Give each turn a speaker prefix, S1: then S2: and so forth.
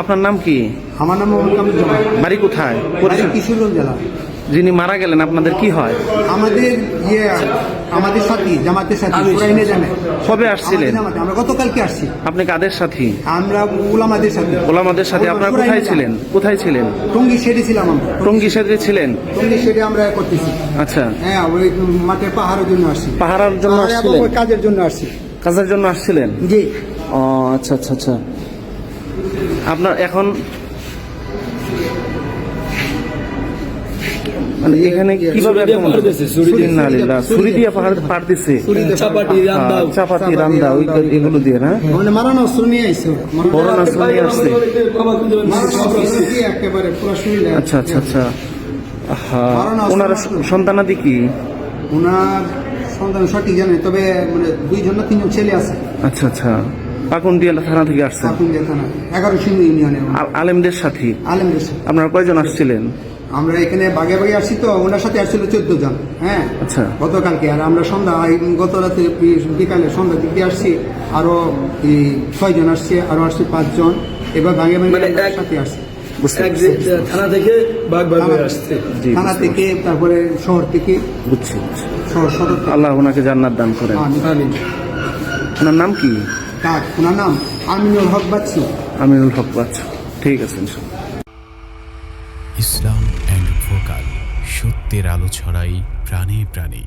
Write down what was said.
S1: আপনার নাম কি?
S2: আমার নাম
S1: বাড়ি কোথায়?
S2: কিশোরগঞ্জ জেলা।
S1: যিনি মারা গেলেন আপনাদের কি হয়?
S2: আমাদের ইয়ে আমাদের সাথী জামাতের সাথী
S1: কবে আসছিলেন?
S2: আমরা গতকালকে আসছি।
S1: আপনি কাদের সাথী?
S2: আমরা উলামাদের সাথে।
S1: ওলামাদের সাথে। আপনারা কোথায় ছিলেন? কোথায় ছিলেন?
S2: টঙ্গি শেডে ছিলাম আমরা।
S1: টঙ্গি সেদে ছিলেন?
S2: টঙ্গি শেডে আমরা করতেছি।
S1: আচ্ছা।
S2: হ্যাঁ ওই মাঠের পাহাড়ের জন্য আসছি।
S1: পাহারার জন্য আসছিলেন?
S2: কাজের জন্য আসছি।
S1: কাজের জন্য আসছিলেন?
S2: জি।
S1: ও আচ্ছা আচ্ছা আচ্ছা। আপনার এখন মানে এখানে কীভাবে
S3: ছুরি দিয়ে পাহাড়
S1: চাপাতি রান্দা ওই এগুলো না?
S2: মানে মারানো
S1: আসছে।
S2: মারানো
S1: আচ্ছা আচ্ছা আচ্ছা। ওনার সন্তানাদি কি?
S2: ওনার সন্তান সঠিক জানে তবে মানে দুইজন না তিনজন ছেলে আছে।
S1: আচ্ছা আচ্ছা। পাকুন্দিয়া থানা থেকে আসছেন।
S2: কাকুন থানা এগারো সিংহ ইউনিয়নে।
S1: আলেমদের সাথী।
S2: আলমদের সাথে।
S1: আপনারা কয়জন আসছিলেন?
S2: আমরা এখানে বাগে বাগে আসছি তো ওনার সাথে আসছিল চোদ্দ জন হ্যাঁ?
S1: আচ্ছা।
S2: গতকালকে আর আমরা সন্ধ্যা গত রাতে বিকালে সন্ধ্যার দিকে আসছি আরও এই ছয় জন আসছে আরও আসছে পাঁচজন এবার ভাগে ভাগে
S3: মানে
S2: সাথে আসছি।
S1: বুঝতে
S3: থানা থেকে বাঘ বাঘ আসছে।
S2: থানা থেকে তারপরে শহর থেকে।
S1: বুঝছি বুঝছি।
S2: শহর সদর
S1: আল্লাহ ওনাকে জান্নাত দান করেন। ওনার নাম কি?
S2: কাক? ওনার নাম? আমিনুল হক বাচ্চু।
S1: আমিনুল হক বাচ্চু। ঠিক আছে
S4: ইসলাম অ্যান্ড ভোকাল সত্যের আলো ছড়াই প্রাণে প্রাণে।